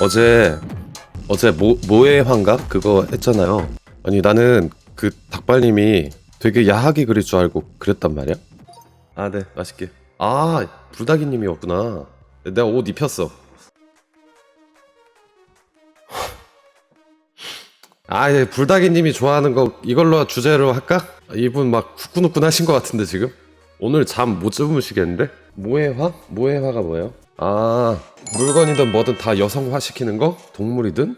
어제 어제 모 모의 환각 그거 했잖아요. 아니 나는 그 닭발님이 되게 야하게 그릴 줄 알고 그렸단 말이야. 아 네 맛있게. 아 불닭이님이었구나. 내가 옷 입혔어. 아, 예, 불닭이님이 좋아하는 거 이걸로 주제로 할까? 이분 막 후끈후끈 하신 것 같은데 지금? 오늘 잠 못 주무시겠는데? 모해화? 모해화가 뭐예요? 아, 물건이든 뭐든 다 여성화 시키는 거? 동물이든?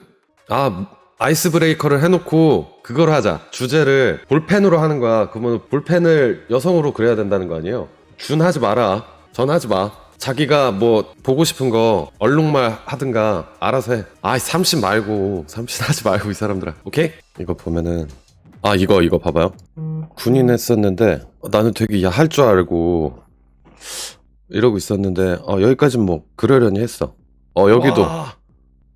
아, 아이스 브레이커를 해놓고 그걸 하자. 주제를 볼펜으로 하는 거야. 그러면 볼펜을 여성으로 그려야 된다는 거 아니에요? 준 하지 마라. 전 하지 마. 자기가 뭐 보고 싶은 거 얼룩말 하든가 알아서 해. 아, 삼신 말고 삼신 하지 말고 이 사람들아. 오케이? 이거 보면은 아 이거 이거 봐봐요. 군인 했었는데 어, 나는 되게 야 할 줄 알고 이러고 있었는데 어 여기까진 뭐 그러려니 했어. 어 여기도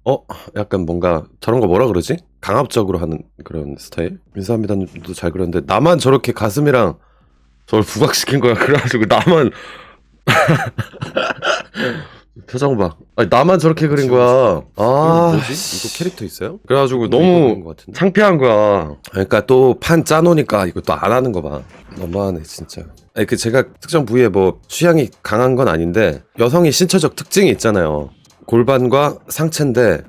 어 약간 뭔가 저런 거 뭐라 그러지? 강압적으로 하는 그런 스타일. 인사합니다도 잘 그렸는데 나만 저렇게 가슴이랑 저걸 부각시킨 거야. 그래가지고 나만 표정 봐. 아니, 나만 저렇게 그린 거야. 아, 뭐지? 이거 캐릭터 있어요? 그래가지고 너무 것 같은데. 창피한 거야. 그러니까 또 판 짜놓으니까 이거 또 안 하는 거 봐. 너무하네 진짜. 아니 그 제가 특정 부위에 뭐 취향이 강한 건 아닌데 여성이 신체적 특징이 있잖아요. 골반과 상체인데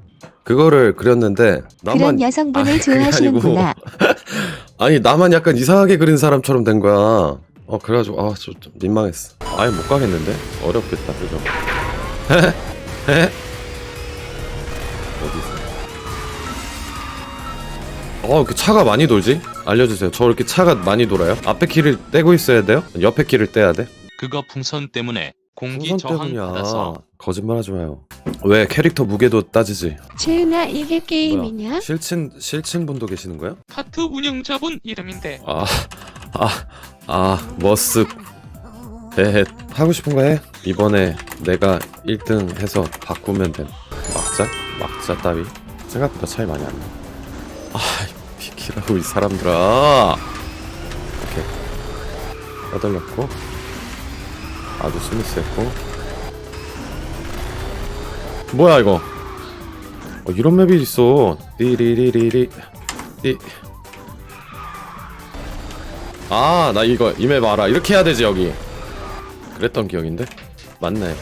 그거를 그렸는데 나만 그런 여성분을 그게 좋아하시는구나. 아니 나만 약간 이상하게 그린 사람처럼 된 거야. 어 그래가지고 아좀 좀 민망했어. 아예 못 가겠는데 어렵겠다 그 있어? 어, 그 차가 많이 돌지? 알려주세요. 저 이렇게 차가 많이 돌아요? 앞에 키를 떼고 있어야 돼요? 옆에 키를 떼야 돼? 그거 풍선 때문에 공기 풍선 저항 때문이야. 받아서 거짓말 하지 마요. 왜 캐릭터 무게도 따지지? 채은아 이게 게임이냐? 실친 실친 분도 계시는 거야? 카트 운영자분 이름인데 아, 아, 아, 머쓱. 에 하고 싶은 거 해. 이번에 내가 1등 해서 바꾸면 돼. 막자? 막자 따위. 생각보다 차이 많이 안 나. 아, 비키라고 이 사람들아. 오케이. 떠들렸고. 아주 스무스했고. 뭐야 이거? 어, 이런 맵이 있어. 띠리리리리. 띠. 아, 나 이거 이 맵 알아. 이렇게 해야 되지 여기. 그랬던 기억인데? 맞네.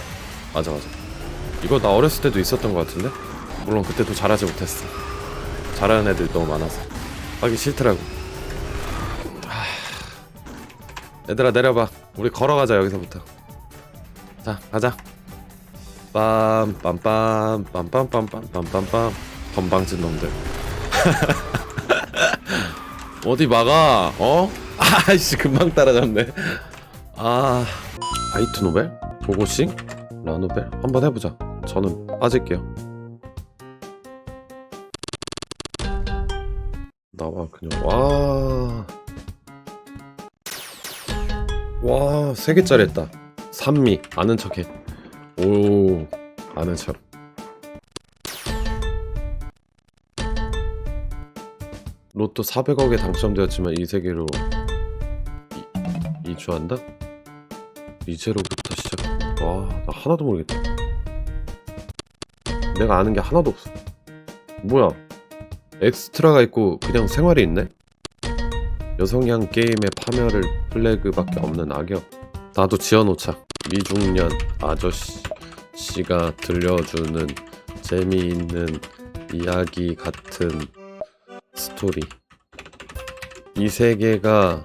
맞아 맞아. 이거 나 어렸을 때도 있었던 것 같은데? 물론 그때도 잘하지 못했어. 잘하는 애들 너무 많아서. 하기 싫더라고. 하... 얘들아 내려봐. 우리 걸어가자 여기서부터. 자 가자. 빰 빰빰 빰빰빰빰 빰빰빰 건방진 놈들. 어디 막아? 어? 아이씨 금방 따라잡네. 아 아이트 노벨? 보고싱? 라노벨? 한번 해보자. 저는 빠질게요. 나와 그냥 와. 와, 세 개짜리 했다. 산미 아는 척해. 오, 아는 척. 로또 400억에 당첨되었지만 이 세계로 이, 이주한다? 이제로부터 시작. 와, 나 하나도 모르겠다. 내가 아는 게 하나도 없어. 뭐야? 엑스트라가 있고 그냥 생활이 있네? 여성향 게임의 파멸을 플래그밖에 없는 악역. 나도 지어놓자. 미중년 아저씨가 들려주는 재미있는 이야기 같은 스토리. 이 세계가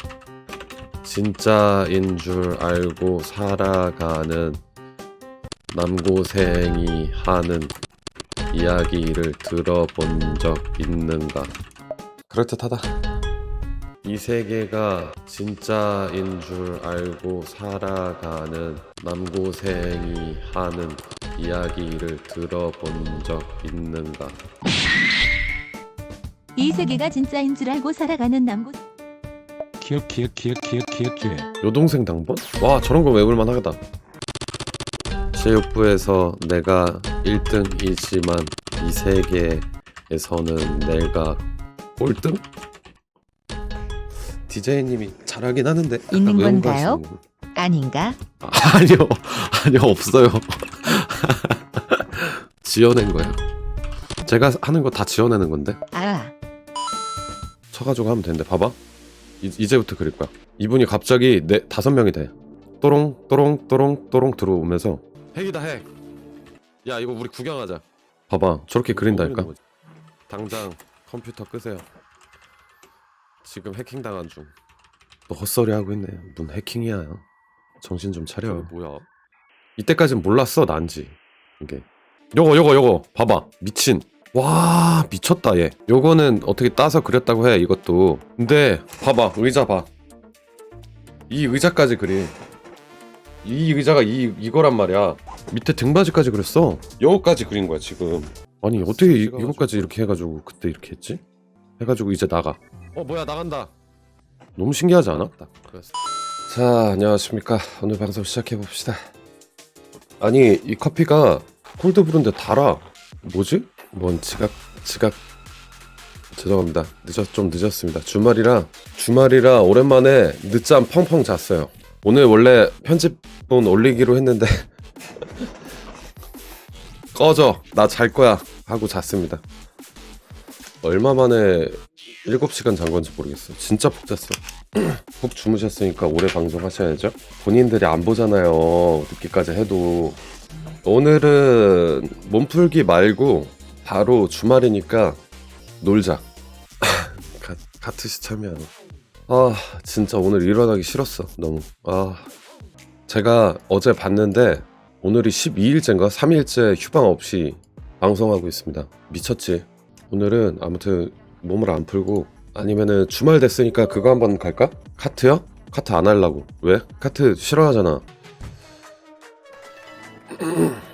진짜인 줄 알고 살아가는 남고생이 하는 이야기를 들어본 적 있는가? 그럴듯하다. 이 세계가 진짜인 줄 알고 살아가는 남고생이 하는 이야기를 들어본 적 있는가? 이 세계가 진짜인 줄 알고 살아가는 남고 기억 기억 기억 기억 기억 기억. 여동생 당번? 와 저런 거 외울만 하겠다. 체육부에서 내가 1등이지만 이 세계에서는 내가 꼴등? DJ님이 잘하긴 하는데 약간 있는 외운 거 건가요? 아닌가? 아, 아니요. 아니요 없어요. 지어낸 거예요. 제가 하는 거 다 지어내는 건데? 아, 쳐가지고 하면 되는데 봐봐 이, 이제부터 그릴 거야. 이분이 갑자기 네 다섯 명이 돼. 또롱 또롱 또롱 또롱 들어오면서 핵이다 핵 야 이거 우리 구경하자. 봐봐 저렇게 그린다니까. 당장 컴퓨터 끄세요. 지금 해킹 당한 중또 헛소리 하고 있네. 뭔 해킹이야. 정신 좀 차려. 뭐야? 이때까진 몰랐어 난지. 이게. 요거 요거 요거. 봐봐. 미친 와 미쳤다 얘. 요거는 어떻게 따서 그렸다고 해 이것도. 근데 봐봐 의자 봐 이 의자까지 그리 이 의자가 이 이거란 말이야. 밑에 등받이까지 그렸어. 요거까지 그린 거야 지금. 아니 어떻게 이, 이거까지 이렇게 해가지고 그때 이렇게 했지? 해가지고 이제 나가. 어 뭐야 나간다. 너무 신기하지 않아? 자 안녕하십니까. 오늘 방송 시작해 봅시다. 아니 이 커피가 콜드브루인데 달아. 뭐지? 뭔 지각 지각. 죄송합니다. 늦었 좀 늦었습니다. 주말이라 주말이라 오랜만에 늦잠 펑펑 잤어요. 오늘 원래 편집본 올리기로 했는데 꺼져. 나 잘 거야. 하고 잤습니다. 얼마 만에 7시간 잔 건지 모르겠어. 진짜 푹 잤어. 푹 주무셨으니까 오래 방송하셔야죠. 본인들이 안 보잖아요. 늦게까지 해도. 오늘은 몸풀기 말고 바로 주말이니까 놀자. 가, 카트시 참여하네. 아 진짜 오늘 일어나기 싫었어 너무. 아 제가 어제 봤는데 오늘이 12일째인가 3일째 휴방 없이 방송하고 있습니다. 미쳤지. 오늘은 아무튼 몸을 안 풀고 아니면은 주말 됐으니까 그거 한번 갈까? 카트요? 카트 안 하려고. 왜? 카트 싫어하잖아.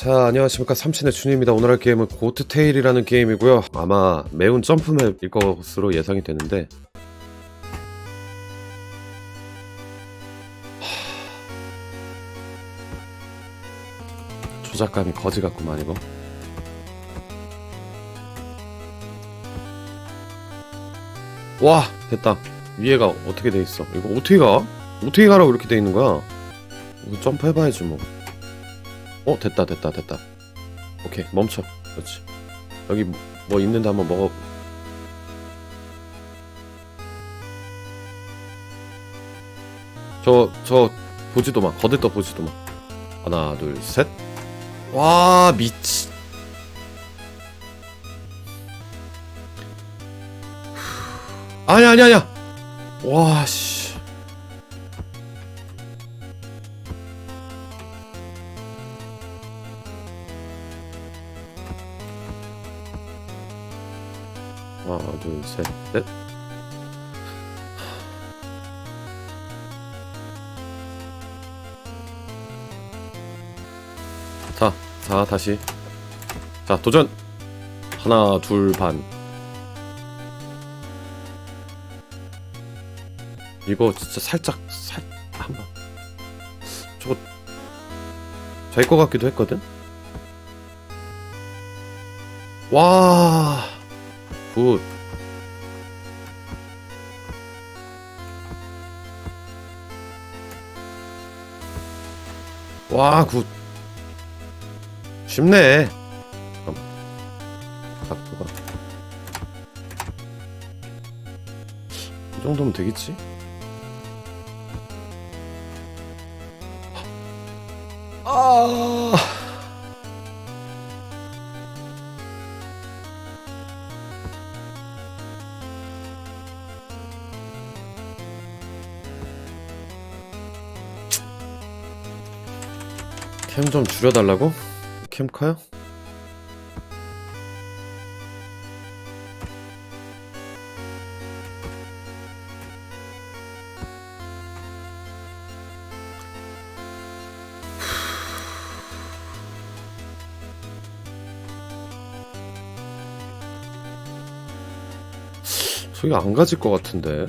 자 안녕하십니까. 삼신의 준입니다. 오늘 할 게임은 고트테일이라는 게임이고요. 아마 매운 점프맵일 것으로 예상이 되는데. 하... 조작감이 거지 같구만 이거. 와 됐다. 위에가 어떻게 돼 있어? 이거 어떻게 가? 어떻게 가라고 이렇게 돼 있는 거야? 이거 점프 해봐야지 뭐 어 됐다 됐다 됐다. 오케이 멈춰. 그렇지. 여기 뭐 있는데 한번 먹어. 저 저 보지도 마. 거들떠 보지도 마. 하나 둘셋와 미치. 아니 아니 아니야. 와씨 하나 둘셋넷. 자, 자 다시. 자 도전. 하나 둘 반. 이거 진짜 살짝 살 한번. 저거 될것 같기도 했거든? 와 굿. 와, 굿. 쉽네. 각도가. 이 정도면 되겠지? 아. 캠 좀 줄여달라고? 캠 커요? 저기 안 가질 것 같은데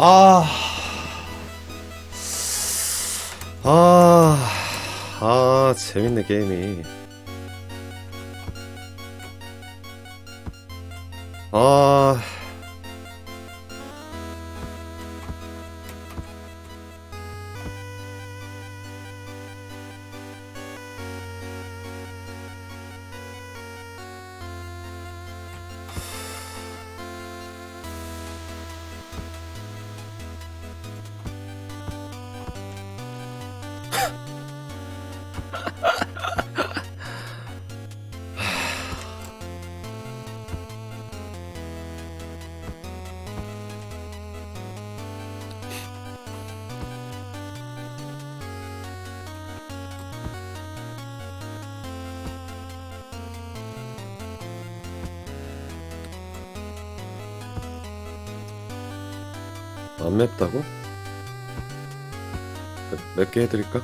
아. 아. 아, 재밌네, 게임이. 아. 안 맵다고? 몇개 해드릴까?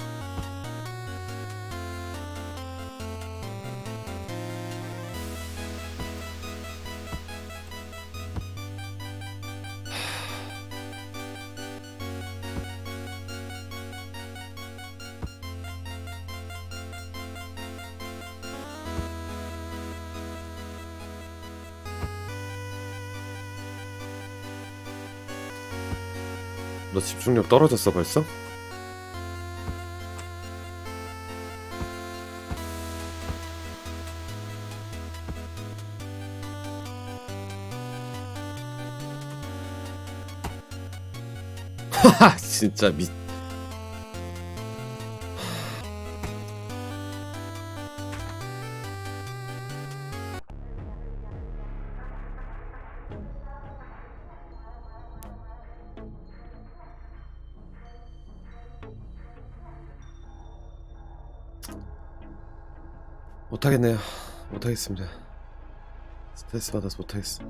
너 집중력 떨어졌어 벌써? 진짜 미 못하겠네요. 못하겠습니다. 스트레스 받아서 못하겠어